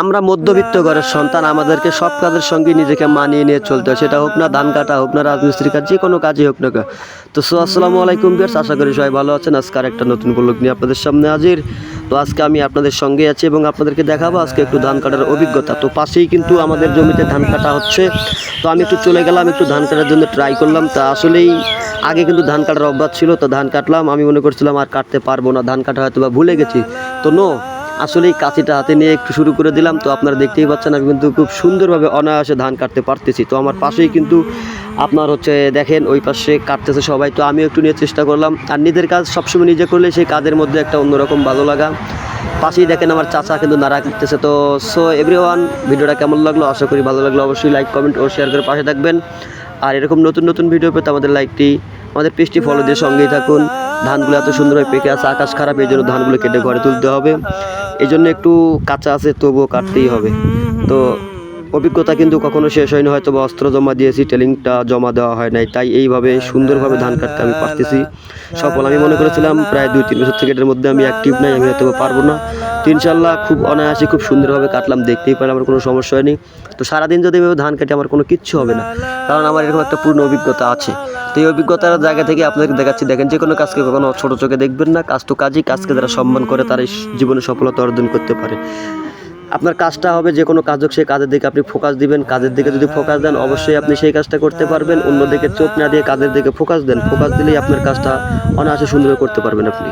আমরা মধ্যবিত্ত ঘরের সন্তান, আমাদেরকে সব কাজের সঙ্গে নিজেকে মানিয়ে নিয়ে চলতে হয়। সেটা হোক না ধান কাটা, হোক না রাজমিস্ত্রি কাজ, যে কোনো কাজই হোক না। তো সো, আসসালামু আলাইকুম বিয়ার্স আশা করি সবাই ভালো আছেন। আজকে আর একটা নতুন ব্লগ নিয়ে আপনাদের সামনে হাজির। তো আজকে আমি আপনাদের সঙ্গে আছি এবং আপনাদেরকে দেখাবো আজকে একটু ধান কাটার অভিজ্ঞতা। তো পাশেই কিন্তু আমাদের জমিতে ধান কাটা হচ্ছে। তো আমি একটু চলে গেলাম, একটু ধান কাটার জন্য ট্রাই করলাম। তা আসলেই আগে কিন্তু ধান কাটার অভ্যাস ছিল, তো ধান কাটলাম। আমি মনে করছিলাম আর কাটতে পারব না, ধান কাটা হয়তো বা ভুলে গেছি। তো নো আসলে এই কাঁচিটা হাতে নিয়ে একটু শুরু করে দিলাম। তো আপনারা দেখতেই পাচ্ছেন, আমি কিন্তু খুব সুন্দরভাবে অনায়াসে ধান কাটতে পারতেছি। তো আমার পাশেই কিন্তু আপনার হচ্ছে দেখেন, ওই পাশে কাটতেছে সবাই। তো আমিও একটু নিয়ে চেষ্টা করলাম। আর নিজের কাজ সবসময় নিজে করলে সেই কাজের মধ্যে একটা অন্যরকম ভালো লাগা। পাশেই দেখেন আমার চাচা কিন্তু নাড়া কাটতেছে। তো সো এভরি ভিডিওটা কেমন লাগল? আশা করি ভালো লাগল। অবশ্যই লাইক কমেন্ট ও শেয়ার করে পাশে থাকবেন। আর এরকম নতুন নতুন ভিডিও পেতে আমাদের লাইকটি আমাদের পেজটি ফলো দিয়ে সঙ্গেই থাকুন। ধানগুলো এত সুন্দরভাবে পেকে আছে, আকাশ খারাপ, এই জন্য ধানগুলো কেটে ঘরে তুলতে হবে। এই জন্য একটু কাঁচা আছে, তবুও কাটতেই হবে। তো অভিজ্ঞতা কিন্তু কখনো শেষ হয়নি হয়তো বা অস্ত্র জমা দিয়েছি, টেলিংটা জমা দেওয়া হয় নাই। তাই এইভাবে সুন্দরভাবে ধান কাটতে আমি পারতেছি। সফল, আমি মনে করেছিলাম প্রায় দুই, তিন বছর থেকে এটার মধ্যে আমি অ্যাক্টিভ নাই, আমি হয়তো পারব না। তো ইনশাল্লাহ খুব অনায়াসে খুব সুন্দরভাবে কাটলাম, দেখতেই পারলাম আমার কোনো সমস্যা হয়নি। তো সারাদিন যদি এভাবে ধান কাটি, আমার কোনো কিচ্ছু হবে না। কারণ আমার এরকম একটা পূর্ণ অভিজ্ঞতা আছে। তো এই অভিজ্ঞতার জায়গা থেকে আপনাদেরকে দেখাচ্ছি। দেখেন যে কোনো কাজকে কখনো ছোটো চোখে দেখবেন না। কাজ তো কাজই, কাজকে যারা সম্মান করে তারাই জীবনে সফলতা অর্জন করতে পারে। আপনার কাজটা হবে যে কোনো কাজ হোক, সেই কাজের দিকে আপনি ফোকাস দিবেন। কাজের দিকে যদি ফোকাস দেন, অবশ্যই আপনি সেই কাজটা করতে পারবেন। অন্যদিকে চোখ না দিয়ে কাজের দিকে ফোকাস দেন। ফোকাস দিলেই আপনার কাজটা অনায়াসে সুন্দর করতে পারবেন আপনি।